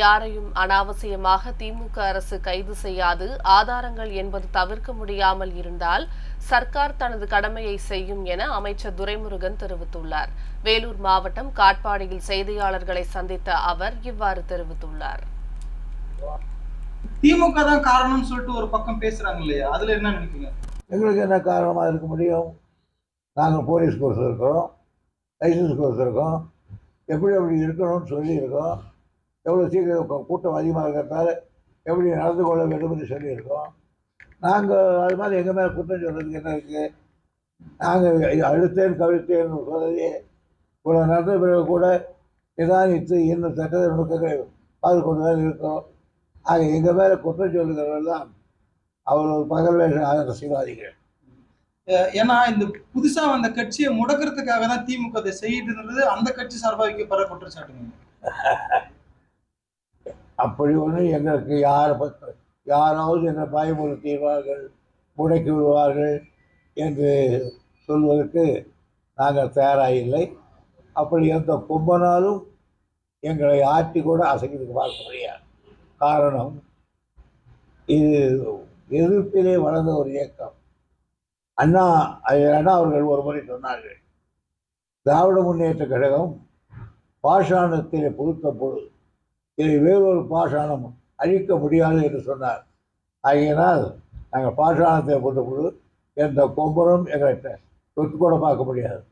யாரையும் அனாவசியமாக திமுக அரசு கைது செய்யாது. ஆதாரங்கள் என்பது தவிர்க்க முடியாமல் இருந்தால் சர்க்கார் தனது கடமையை செய்யும் என அமைச்சர் துரைமுருகன் தெரிவித்துள்ளார். வேலூர் மாவட்டம் காட்பாடியில் செய்தியாளர்களை சந்தித்த அவர் இவ்வாறு தெரிவித்துள்ளார். திமுக தான் காரணம்னு சொல்லிட்டு ஒரு பக்கம் பேசுறாங்க இல்லையா? அதுல என்ன நினைக்கிறீங்க? எங்களுக்கு என்ன காரணமாக இருக்க முடியும்? நாங்கள் போலீஸ் கோர்ஸ் இருக்கிறோம் லைசன்ஸ் கோர்ஸ் இருக்கோம் எப்படி எப்படி இருக்கணும்னு சொல்லியிருக்கோம். எவ்வளோ சீக்கிரம் கூட்டம் அதிகமாக இருக்கிறதால எப்படி நடந்து கொள்ள வேண்டும் என்று சொல்லியிருக்கோம். நாங்கள் அது மாதிரி எங்கள் மேலே குற்றம் சொல்கிறதுக்கு என்ன இருக்குது நாங்கள் அழுத்தேன் கவிழ்த்தேன் சொல்கிறதே இவ்வளோ நடந்த பிறகு கூட நிதானித்து இன்னும் சட்டத்தை நுணுக்கங்களை பார்த்து கொண்டு தான் இருக்கோம். ஆக எங்கள் மேலே குற்றம் சொல்லுகிறவர்கள் தான் அவர் பகல் வேஷ அரசியல்வாதிகள் ஏன்னா இந்த புதுசா வந்த கட்சியை முடக்கிறதுக்காக தான் திமுக அதை செய்யுதுன்றது அந்த கட்சி சார்பாக வைக்கப்படுற குற்றச்சாட்டுங்க அப்படி ஒன்று எங்களுக்கு யார் யாராவது எங்களை பயமுறுத்திடுவார்கள் முடக்கி விடுவார்கள் என்று சொல்வதற்கு நாங்கள் தயாராக இல்லை அப்படி எந்த கும்பனாலும் எங்களை ஆட்டி கூட அசைக்கிறதுக்கு பார்க்க முடியாது காரணம் இது எதிர்ப்பிலே வளர்ந்த ஒரு இயக்கம். அண்ணா அண்ணா அவர்கள் ஒரு முறை சொன்னார்கள் திராவிட முன்னேற்ற கழகம் பாஷாணத்திலே புழுத்த பொழுது இதை வேறொரு பாஷாணம் அழிக்க முடியாது என்று சொன்னார். ஆகையினால் நாங்கள் பாஷாணத்தை போட்ட பொழுது எந்த கொம்பனும் எங்களை தொட்டு கூட பார்க்க முடியாது.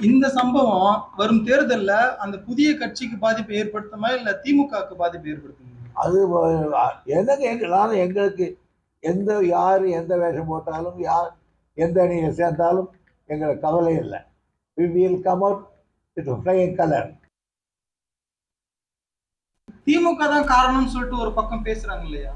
இந்த சம்பவம் வரும் தேர்தல்ல அந்த புதிய கட்சிக்கு பாதிப்பை ஏற்படுத்துமா இல்ல திமுகவுக்கு பாதிப்பை ஏற்படுத்துமா? அது வ- என்னங்க எங்க நானும் எங்களுக்கு எந்த யார் எந்த வேஷம் போட்டாலும் யார் எந்த அணியை சேர்ந்தாலும் எங்களுக்கு கவலை இல்லை. We will come out with flying colour DMK தான் காரணம்னு சொல்லிட்டு ஒரு பக்கம் பேசுறாங்க இல்லையா?